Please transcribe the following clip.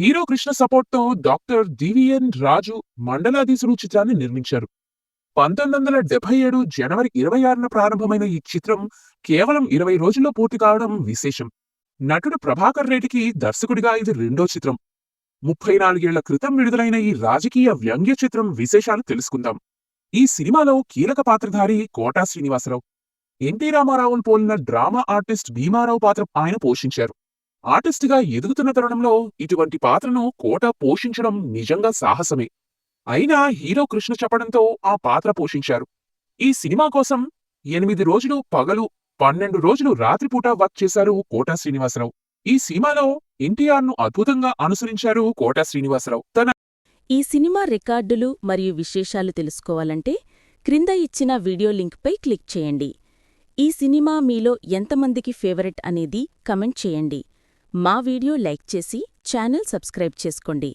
Hero Krishna సపోర్ట్తో doctor DVN రాజు మండలాధీశుడు చిత్రాన్ని నిర్మించారు. పంతొమ్మిది వందల డెబ్బై ఏడు జనవరి ఇరవై ఆరున ప్రారంభమైన ఈ చిత్రం కేవలం ఇరవై రోజుల్లో పూర్తి కావడం విశేషం. నటుడు ప్రభాకర్ రెడ్డికి దర్శకుడిగా ఇది రెండో చిత్రం. ముప్పై నాలుగేళ్ళ క్రితం విడుదలైన ఈ రాజకీయ వ్యంగ్య చిత్రం విశేషాలు తెలుసుకుందాం. ఈ సినిమాలో కీలక పాత్రధారి కోటా శ్రీనివాసరావు ఎన్టీ రామారావును పోలిన డ్రామా ఆర్టిస్ట్ భీమారావు పాత్ర ఆయన పోషించారు. ఆర్టిస్ట్గా ఎదుగుతున్న తరుణంలో ఇటువంటి పాత్రను కోట పోషించడం నిజంగా సాహసమే. అయినా హీరో కృష్ణ చెప్పడంతో ఆ పాత్ర పోషించారు. ఈ సినిమా కోసం ఎనిమిది రోజులు పగలు పన్నెండు రోజులు రాత్రిపూట వర్క్ చేశారు కోటా శ్రీనివాసరావు. ఈ సినిమాలో ఎన్టీఆర్ను అద్భుతంగా అనుసరించారు కోటా శ్రీనివాసరావు. తన ఈ సినిమా రికార్డులు మరియు విశేషాలు తెలుసుకోవాలంటే క్రింద ఇచ్చిన వీడియో లింక్పై క్లిక్ చేయండి. ఈ సినిమా మీలో ఎంతమందికి ఫేవరెట్ అనేది కమెంట్ చేయండి. మా వీడియో లైక్ చేసి ఛానల్ సబ్స్క్రైబ్ చేసుకోండి.